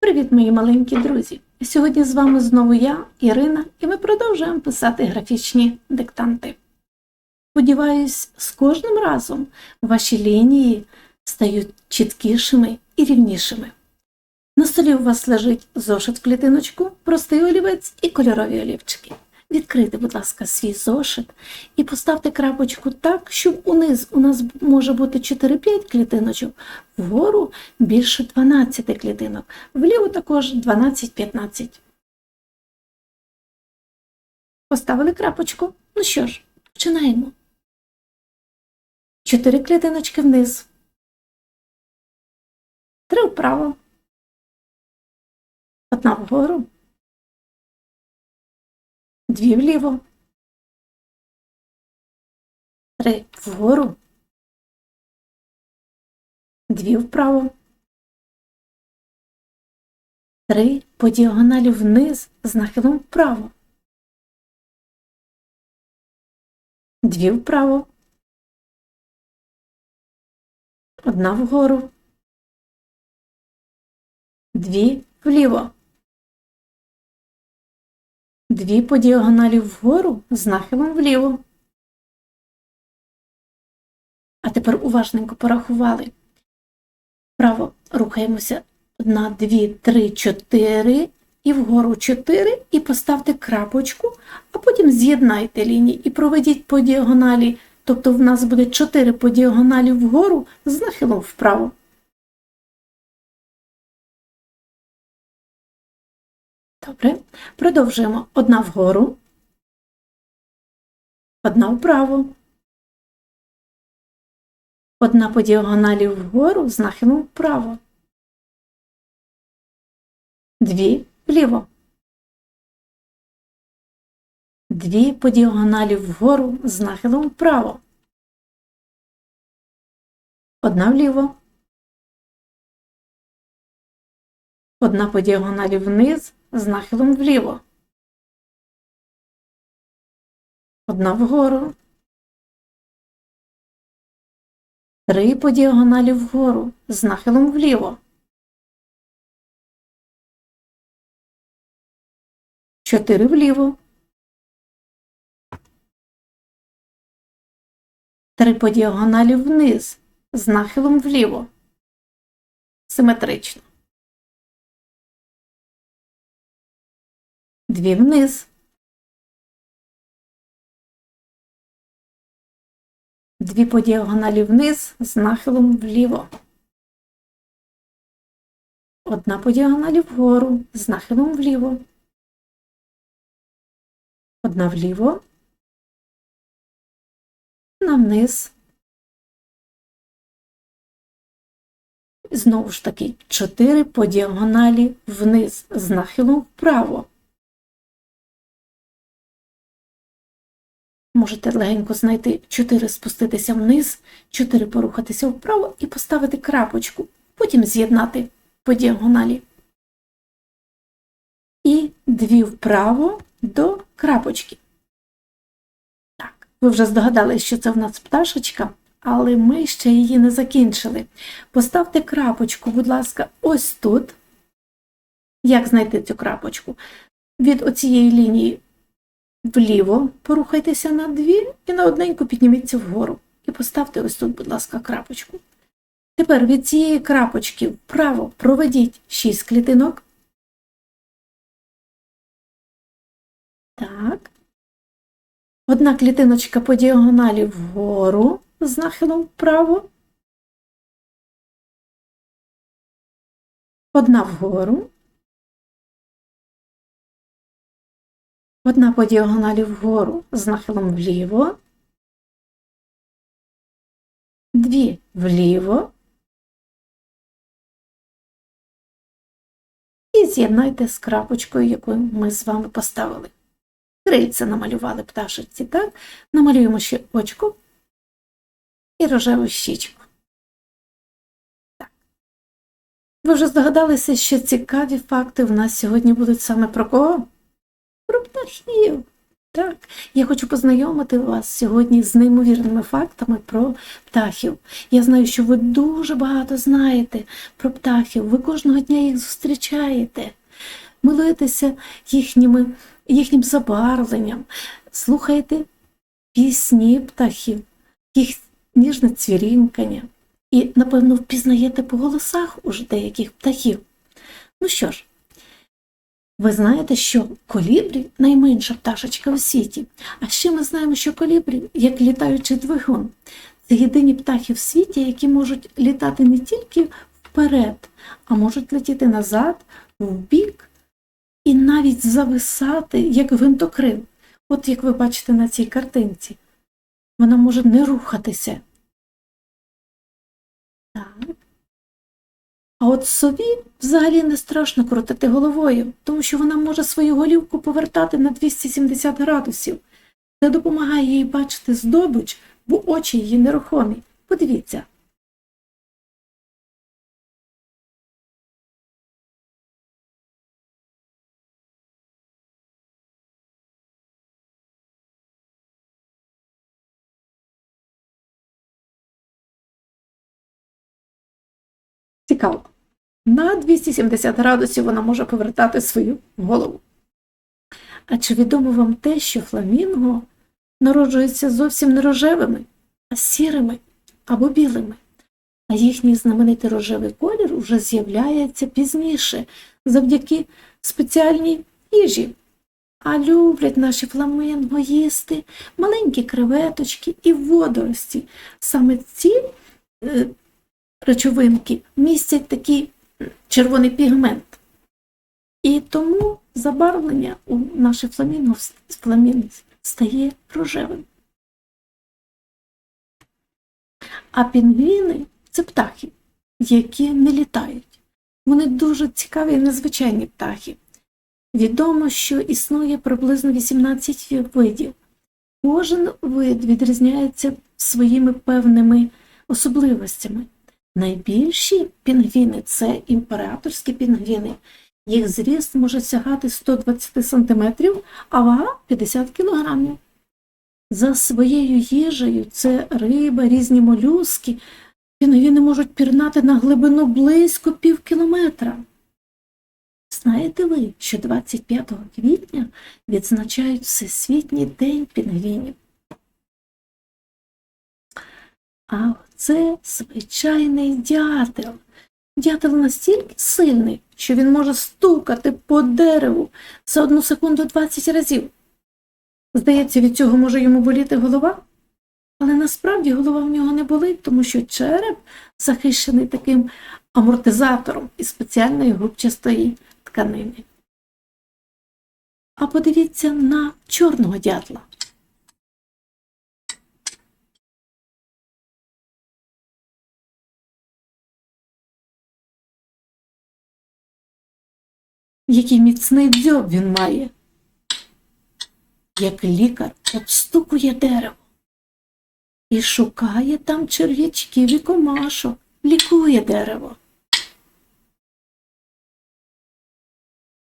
Привіт, мої маленькі друзі! Сьогодні з вами знову я, Ірина, і ми продовжуємо писати графічні диктанти. Сподіваюсь, з кожним разом ваші лінії стають чіткішими і рівнішими. На столі у вас лежить зошит в клітиночку, простий олівець і кольорові олівчики. Відкрийте, будь ласка, свій зошит і поставте крапочку так, щоб униз у нас може бути 4-5 клітиночок, вгору більше 12 клітинок, вліво також 12-15. Поставили крапочку. Ну що ж, починаємо. 4 клітиночки вниз. 3 вправо. Одна вгору. Дві вліво. Три вгору. Дві вправо. Три по діагоналі вниз з нахилом вправо. Дві вправо. Одна вгору. Дві вліво. Дві по діагоналі вгору з нахилом вліво. А тепер уважненько порахували. Вправо рухаємося на 2, 3, 4 і вгору 4 і поставте крапочку, а потім з'єднайте лінії і проведіть по діагоналі. Тобто в нас буде 4 по діагоналі вгору з нахилом вправо. Добре. Продовжуємо. Одна вгору, одна вправо, одна по діагоналі вгору з нахилом вправо, дві вліво, дві по діагоналі вгору з нахилом вправо, одна вліво, одна по діагоналі вниз з нахилом вліво. Одна вгору. Три по діагоналі вгору з нахилом вліво. Чотири вліво. Три по діагоналі вниз з нахилом вліво. Симетрично. Дві вниз. Дві по діагоналі вниз з нахилом вліво. Одна по діагоналі вгору з нахилом вліво. Одна вліво. На вниз. Знову ж таки, чотири по діагоналі вниз з нахилом вправо. Можете легенько знайти 4 спуститися вниз, 4 порухатися вправо і поставити крапочку, потім з'єднати по діагоналі. І дві вправо до крапочки. Так, ви вже здогадались, що це в нас пташечка, але ми ще її не закінчили. Поставте крапочку, будь ласка, ось тут. Як знайти цю крапочку? Від оцієї лінії вліво порухайтеся на дві і на одненьку підніміться вгору. І поставте ось тут, будь ласка, крапочку. Тепер від цієї крапочки вправо проведіть 6 клітинок. Так. Одна клітиночка по діагоналі вгору з нахилом вправо. Одна вгору. Одна по діагоналі вгору з нахилом вліво, дві вліво і з'єднайте з крапочкою, яку ми з вами поставили. Крильце намалювали пташечці, так? Намалюємо ще очко і рожеву щічку. Так. Ви вже здогадалися, що цікаві факти в нас сьогодні будуть саме про кого? Птахів. Так, я хочу познайомити вас сьогодні з неймовірними фактами про птахів. Я знаю, що ви дуже багато знаєте про птахів, ви кожного дня їх зустрічаєте, милуєтеся їхніми, їхнім забарвленням, слухаєте пісні птахів, їх ніжне цвірінкання. І, напевно, впізнаєте по голосах уже деяких птахів. Ну що ж, ви знаєте, що колібрі найменша пташечка у світі. А ще ми знаємо, що колібрі, як літаючий двигун, це єдині птахи в світі, які можуть літати не тільки вперед, а можуть летіти назад, вбік і навіть зависати, як гвинтокрил. От як ви бачите на цій картинці, вона може не рухатися. Так. А от сові взагалі не страшно крутити головою, тому що вона може свою голівку повертати на 270 градусів. Це допомагає їй бачити здобич, бо очі її нерухомі. Подивіться. Цікаво. На 270 градусів вона може повертати свою голову. А чи відомо вам те, що фламінго народжуються зовсім не рожевими, а сірими або білими? А їхній знаменитий рожевий колір уже з'являється пізніше завдяки спеціальній їжі. А люблять наші фламинго їсти маленькі креветочки і водорості. Саме ці е, речовинки містять такий червоний пігмент. І тому забарвлення у наших фламінго, фламінго стає рожевим. А пінгвіни це птахи, які не літають. Вони дуже цікаві і незвичайні птахи. Відомо, що існує приблизно 18 видів. Кожен вид відрізняється своїми певними особливостями. Найбільші пінгвіни це імператорські пінгвіни. Їх зріст може сягати 120 см, а вага 50 кг. За своєю їжею це риба, різні молюски. Пінгвіни можуть пірнати на глибину близько пів кілометра. Знаєте ви, що 25 квітня відзначають Всесвітній день пінгвінів? А це звичайний дятел. Дятел настільки сильний, що він може стукати по дереву за одну секунду 20 разів. Здається, від цього може йому боліти голова, але насправді голова в нього не болить, тому що череп захищений таким амортизатором із спеціальної губчастої тканини. А подивіться на чорного дятла. Який міцний дзьоб він має. Як лікар обстукує дерево і шукає там черв'ячків і комашок, лікує дерево.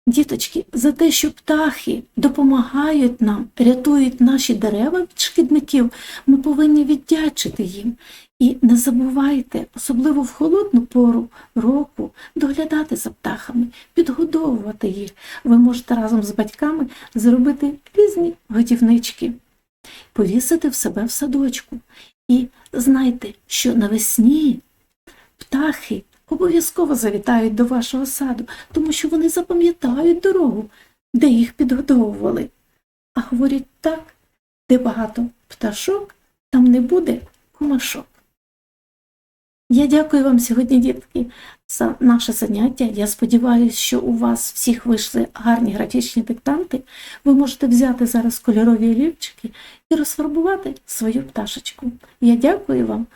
Діточки, за те, що птахи допомагають нам, рятують наші дерева від шкідників, ми повинні віддячити їм. І не забувайте, особливо в холодну пору року, доглядати за птахами, підгодовувати їх. Ви можете разом з батьками зробити різні годівнички, повісити в себе в садочку. І знайте, що навесні птахи обов'язково завітають до вашого саду, тому що вони запам'ятають дорогу, де їх підгодовували. А говорять так, де багато пташок, там не буде кумашок. Я дякую вам сьогодні, дітки, за наше заняття. Я сподіваюся, що у вас всіх вийшли гарні графічні диктанти. Ви можете взяти зараз кольорові олівчики і розфарбувати свою пташечку. Я дякую вам.